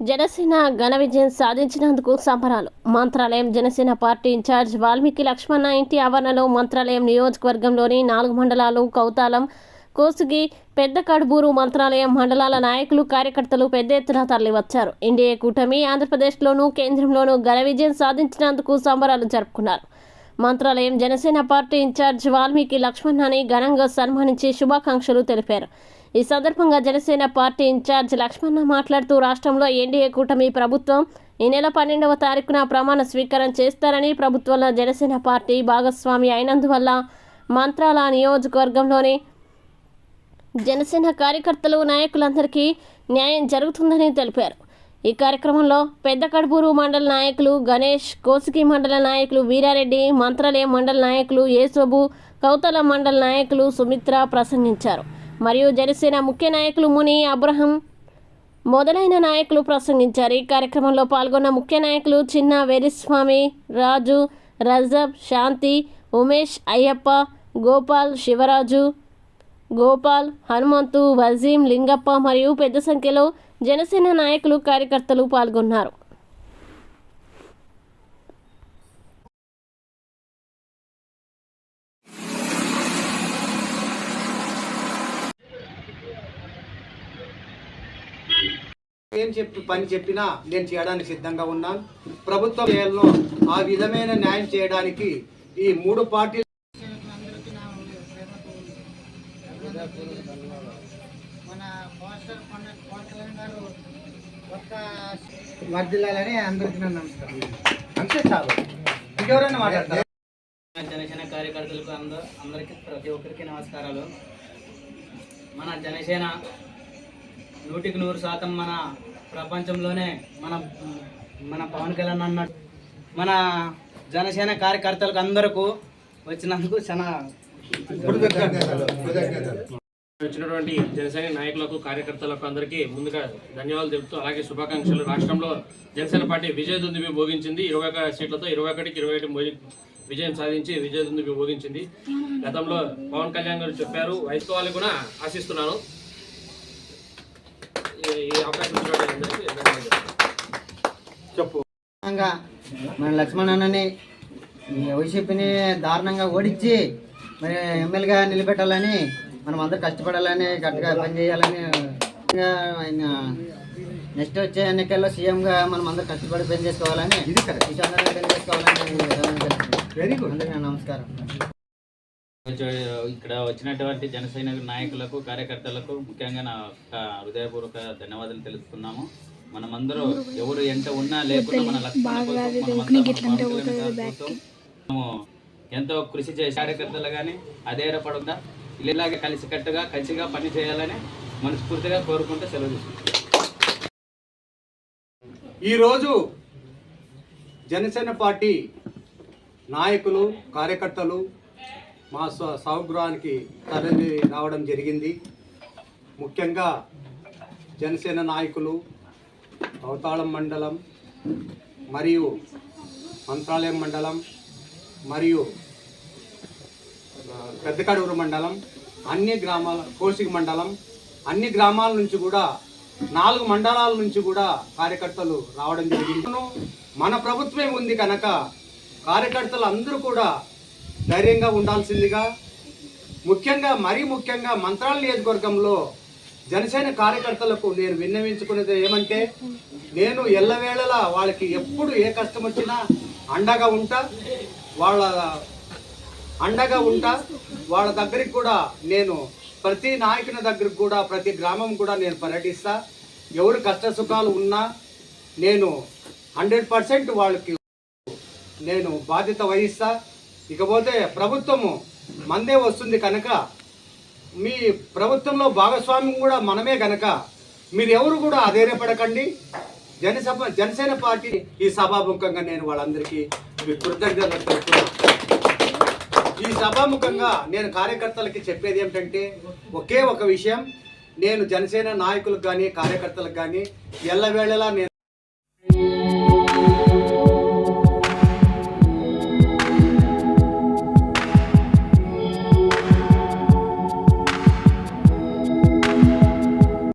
జనసేన ఘన విజయం సాధించినందుకు సంబరాలు. మంత్రాలయం జనసేన పార్టీ ఇన్ఛార్జ్ వాల్మీకి లక్ష్మణ ఇంటి ఆవరణలో మంత్రాలయం నియోజకవర్గంలోని నాలుగు మండలాలు కౌతాలం కోసుగి పెద్ద కడుబూరు మంత్రాలయం మండలాల నాయకులు కార్యకర్తలు పెద్ద ఎత్తున తరలివచ్చారు. ఎన్డీఏ కూటమి ఆంధ్రప్రదేశ్లోనూ కేంద్రంలోనూ ఘన విజయం సాధించినందుకు సంబరాలు జరుపుకున్నారు. మంత్రాలయం జనసేన పార్టీ ఇన్ఛార్జ్ వాల్మీకి లక్ష్మణ్ని ఘనంగా సన్మానించి శుభాకాంక్షలు తెలిపారు. ఈ సందర్భంగా జనసేన పార్టీ ఇన్ఛార్జ్ లక్ష్మణ్ మాట్లాడుతూ రాష్ట్రంలో ఎన్డీఏ కూటమి ప్రభుత్వం ఈ నెల పన్నెండవ తారీఖున ప్రమాణ స్వీకారం చేస్తారని ప్రభుత్వంలో జనసేన పార్టీ భాగస్వామి అయినందువల్ల మంత్రాల నియోజకవర్గంలోని జనసేన కార్యకర్తలు నాయకులందరికీ న్యాయం జరుగుతుందని తెలిపారు. ఈ కార్యక్రమంలో పెద్ద కడుపూరు మండల నాయకులు గణేష్ కోసికి మండల నాయకులు వీరారెడ్డి మంత్రాలయం మండల నాయకులు యేసోబు కౌతల మండల నాయకులు సుమిత్ర ప్రసంగించారు. మరియు జనసేన ముఖ్య నాయకులు ముని అబ్రహం మొదలైన నాయకులు ప్రసంగించారు. ఈ కార్యక్రమంలో పాల్గొన్న ముఖ్య నాయకులు చిన్న వెరిస్వామి రాజు రజబ్ శాంతి ఉమేష్ అయ్యప్ప గోపాల్ శివరాజు గోపాల్ హనుమంతు వజీం లింగప్ప మరియు పెద్ద సంఖ్యలో జనసేన నాయకులు కార్యకర్తలు పాల్గొన్నారు. ఏం చెప్పి పని చెప్పినా నేను చేయడానికి సిద్ధంగా ఉన్నాను. ప్రభుత్వం ఆ విధమైన న్యాయం చేయడానికి ఈ మూడు పార్టీలు మన పోస్టర్ పండుగ పవన్ కళ్యాణ్ గారు ఒక్క వర్దిల్లాలని అందరికీ నమస్కారం. అంతే చాలు. ఇంకెవరైనా మాట్లాడతారు? జనసేన కార్యకర్తలకు అంద అందరికీ ప్రతి ఒక్కరికి నమస్కారాలు. మన జనసేన నూటికి నూరు శాతం మన ప్రపంచంలోనే మన మన పవన్ కళ్యాణ్ అన్నట్టు మన జనసేన కార్యకర్తలకు అందరకు వచ్చినందుకు చాలా వచ్చినటువంటి జనసేన నాయకులకు కార్యకర్తలకు అందరికీ ముందుగా ధన్యవాదాలు తెలుపుతూ అలాగే శుభాకాంక్షలు. రాష్ట్రంలో జనసేన పార్టీ విజయ దుందుబి భోగించింది. ఇరవై ఒక సీట్లతో ఇరవై ఒకటికి ఇరవై ఒకటి విజయం సాధించి విజయ దుందుబి భోగించింది. గతంలో పవన్ కళ్యాణ్ గారు చెప్పారు. వైసుకోవాలి కూడా ఆశిస్తున్నాను. ఈ- అవకాశం చెప్పు. మన లక్ష్మణ్ అన్నని వైసీపీని దారుణంగా ఓడించి మరి ఎమ్మెల్యేగా నిలబెట్టాలని మనం అందరూ కష్టపడాలని గట్టిగా పనిచేయాలని ఆయన నెక్స్ట్ వచ్చే ఎన్నికల్లో సీఎంగా మనం అందరూ కష్టపడి పని చేసుకోవాలని ఇది correct. ఈ సందర్భంగా పని చేసుకోవాలని వెరీ గుడ్ అందరికీ నా నమస్కారం. ఇక్కడ వచ్చినటువంటి జనసైన నాయకులకు కార్యకర్తలకు ముఖ్యంగా నా హృదయపూర్వక ధన్యవాదాలు తెలుపుతున్నాము. మనమందరూ ఎవరు ఎంత ఉన్నా లేకున్నా మన మనము ఎంతో కృషి చేసే కార్యకర్తలు కానీ అదే పడుందా ఇలాగే కలిసికట్టుగా కలిసిగా పని చేయాలని మనస్ఫూర్తిగా కోరుకుంటూ సెలవు తీసుకుంటాం ఈరోజు జనసేన పార్టీ నాయకులు కార్యకర్తలు మా స్వ స్వగృహానికి తరలి రావడం జరిగింది. ముఖ్యంగా జనసేన నాయకులు అవతాళం మండలం మరియు మంత్రాలయం మండలం మరియు పెద్దకడూరు మండలం అన్ని గ్రామాల కోసిక మండలం అన్ని గ్రామాల నుంచి కూడా నాలుగు మండలాల నుంచి కూడా కార్యకర్తలు రావడం జరిగింది. మన ప్రభుత్వమే ఉంది కనుక కార్యకర్తలు అందరూ కూడా ధైర్యంగా ఉండాల్సిందిగా ముఖ్యంగా మరీ ముఖ్యంగా మంత్రాల నియోజకవర్గంలో జనసేన కార్యకర్తలకు నేను విన్నవించుకునేది ఏమంటే నేను ఎల్లవేళలా వాళ్ళకి ఎప్పుడు ఏ కష్టం వచ్చినా అండగా ఉంటా వాళ్ళ అండగా ఉంటా. వాళ్ళ దగ్గరికి కూడా నేను ప్రతి నాయకుని దగ్గరికి కూడా ప్రతి గ్రామం కూడా నేను పర్యటిస్తా. ఎవరు కష్ట సుఖాలు ఉన్నా నేను హండ్రెడ్ పర్సెంట్ వాళ్ళకి నేను బాధ్యత వహిస్తా. ఇకపోతే ప్రభుత్వము మందే వస్తుంది కనుక మీ ప్రభుత్వంలో భాగస్వామ్యం కూడా మనమే గనక మీరు ఎవరు కూడా అధైర్యపడకండి. జనసభ జనసేన పార్టీ ఈ సభాముఖంగా నేను వాళ్ళందరికీ కృతజ్ఞతలు తెలుపుతున్నాను. ఈ సభాముఖంగా నేను కార్యకర్తలకి చెప్పేది ఏమిటంటే ఒకే ఒక విషయం. నేను జనసేన నాయకులకు కానీ కార్యకర్తలకు కానీ ఎల్లవేళలా నేను